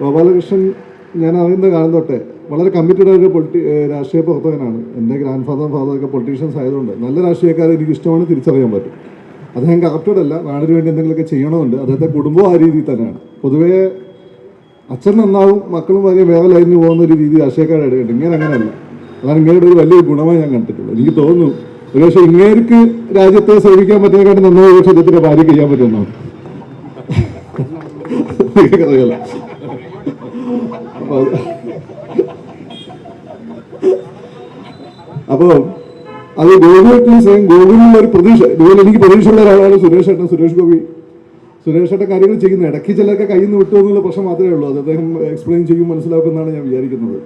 ഗോപാലകൃഷ്ണൻ ഞാൻ അറിയുന്ന കാലം തൊട്ടേ വളരെ കമ്മിറ്റഡ് ആയ പൊളിറ്റി രാഷ്ട്രീയ പ്രവർത്തകനാണ്. എന്റെ ഗ്രാൻഡ് ഫാദർ ഒക്കെ പൊളിറ്റീഷ്യൻസ് ആയതുകൊണ്ട് നല്ല രാഷ്ട്രീയക്കാരെ എനിക്ക് ഇഷ്ടമാണ് തിരിച്ചറിയാൻ പറ്റും. അദ്ദേഹം കറപ്റ്റഡ് അല്ല നാടിന് വേണ്ടി എന്തെങ്കിലുമൊക്കെ ചെയ്യണമെന്നുണ്ട് അദ്ദേഹത്തെ കുടുംബവും ആ രീതിയിൽ തന്നെയാണ്. പൊതുവേ അച്ഛൻ നന്നാവും മക്കളും വരെ വേറെ ലൈനിൽ പോകുന്ന ഒരു രീതി രാഷ്ട്രീയക്കാരെ എടുക്കട്ടെ ഇങ്ങനെ അങ്ങനെയല്ല. അതാണ് ഇങ്ങനെയുടെ ഒരു വലിയ ഗുണമായി ഞാൻ കണ്ടിട്ടുള്ളൂ എനിക്ക് തോന്നുന്നു ഒരുപക്ഷെ ഇങ്ങേർക്ക് രാജ്യത്തെ സേവിക്കാൻ പറ്റുന്നതിനെക്കാട്ടും നന്നായി ഒരുപക്ഷെ അദ്ദേഹത്തിന്റെ ഭാര്യ ചെയ്യാൻ പറ്റുമെന്നാണ്. നിങ്ങൾക്കറിയാലോ. അപ്പൊ അത് ഗോകുലത്തിൽ സ്വയം ഗോകുലിനുള്ള ഒരു പ്രതീക്ഷ. ഇതുപോലെ എനിക്ക് പ്രതീക്ഷയുള്ള ഒരാളാണ് സുരേഷ് ഏട്ടൻ സുരേഷ് ഗോപി. സുരേഷ് ഏട്ടൻ കാര്യങ്ങൾ ചെയ്യുന്ന ഇടയ്ക്ക് ചിലരൊക്കെ കയ്യിൽ നിന്ന് വിട്ടു എന്നുള്ള പ്രശ്നം മാത്രമേ ഉള്ളൂ. അത് അദ്ദേഹം എക്സ്പ്ലെയിൻ ചെയ്യും മനസ്സിലാക്കുമെന്നാണ് ഞാൻ വിചാരിക്കുന്നത്.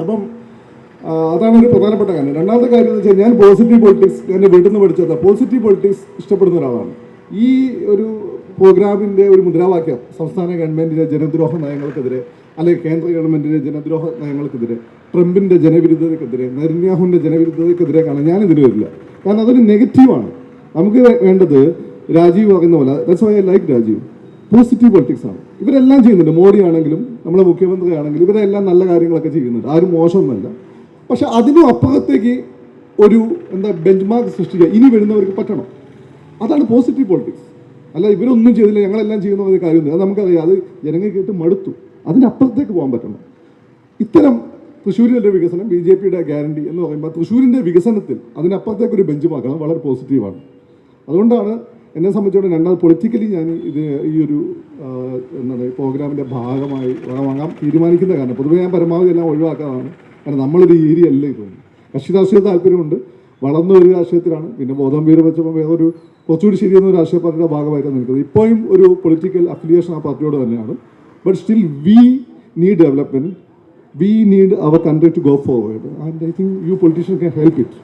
അപ്പം അതാണ് ഒരു പ്രധാനപ്പെട്ട കാര്യം. രണ്ടാമത്തെ കാര്യം എന്ന് വെച്ചാൽ ഞാൻ പോസിറ്റീവ് പൊളിറ്റിക്സ് എന്റെ വീട്ടിൽ നിന്ന് പഠിച്ചത് പോസിറ്റീവ് പൊളിറ്റിക്സ് ഇഷ്ടപ്പെടുന്ന ഒരാളാണ്. ഈ ഒരു പ്രോഗ്രാമിന്റെ ഒരു മുദ്രാവാക്യം സംസ്ഥാന ഗവൺമെന്റിന്റെ ജനദ്രോഹ നയങ്ങൾക്കെതിരെ അല്ലെങ്കിൽ കേന്ദ്ര ഗവൺമെന്റിന്റെ ജനദ്രോഹ നയങ്ങൾക്കെതിരെ ട്രംപിന്റെ ജനവിരുദ്ധതയ്ക്കെതിരെ നെരന്യാഹുവിന്റെ ജനവിരുദ്ധതയ്ക്കെതിരെ ഞാൻ ഇതിന് വരില്ല. കാരണം അതൊരു നെഗറ്റീവാണ് നമുക്ക് വേണ്ടത് രാജീവ് പറയുന്ന പോലെ that's why I like Rajeev. Positive politics ആണ്. ഇവരെല്ലാം ചെയ്യുന്നുണ്ട്. മോഡി ആണെങ്കിലും നമ്മളെ മുഖ്യമന്ത്രി ആണെങ്കിലും ഇവരെല്ലാം നല്ല കാര്യങ്ങളൊക്കെ ചെയ്യുന്നുണ്ട്. ആരും മോശമൊന്നുമല്ല. പക്ഷെ അതിനും അപ്പുറത്തേക്ക് ഒരു എന്താ ബെഞ്ച് മാർക്ക് സൃഷ്ടിക്കുക ഇനി വരുന്നവർക്ക് പറ്റണം. അതാണ് പോസിറ്റീവ് പൊളിറ്റിക്സ് അല്ല ഇവരൊന്നും ചെയ്തില്ല. ഞങ്ങളെല്ലാം ചെയ്യുന്ന ഒരു കാര്യമൊന്നും അത് നമുക്കറിയാം. അത് ജനങ്ങൾ കേട്ട് മടുത്തു. അതിനപ്പുറത്തേക്ക് പോകാൻ പറ്റണം. ഇത്തരം തൃശ്ശൂരിന്റെ വികസനം ബി ജെ പിയുടെ ഗ്യാരണ്ടി എന്ന് പറയുമ്പോൾ തൃശ്ശൂരിന്റെ വികസനത്തിൽ അതിനപ്പുറത്തേക്ക് ഒരു ബെഞ്ച് മാർക്കണം വളരെ പോസിറ്റീവാണ്. അതുകൊണ്ടാണ് എന്നെ സംബന്ധിച്ചോടെ രണ്ടാമത് പൊളിറ്റിക്കലി ഞാൻ ഇത് ഈ ഒരു എന്താണ് പ്രോഗ്രാമിന്റെ ഭാഗമായി വാങ്ങാൻ തീരുമാനിക്കുന്ന കാരണം പൊതുവേ ഞാൻ പരമാവധി എല്ലാം ഒഴിവാക്കാതാണ് കാരണം നമ്മളൊരു ഏരിയ അല്ലേ ഇതൊന്നും കക്ഷിരാഷ്ട്രീയ താല്പര്യമുണ്ട്. വളർന്ന ഒരു രാഷ്ട്രീയത്തിലാണ്. പിന്നെ ബോധം വീര വെച്ചപ്പോൾ വേറൊരു കുറച്ചുകൂടി ശരിയെന്ന രാഷ്ട്രീയ പാർട്ടിയുടെ ഭാഗമായിട്ടാണ് നിൽക്കുന്നത്. ഇപ്പോഴും ഒരു പൊളിറ്റിക്കൽ അഫിലിയേഷൻ ആ പാർട്ടിയോട് തന്നെയാണ്. But still we need development we need our country to go forward and I think you politician can help it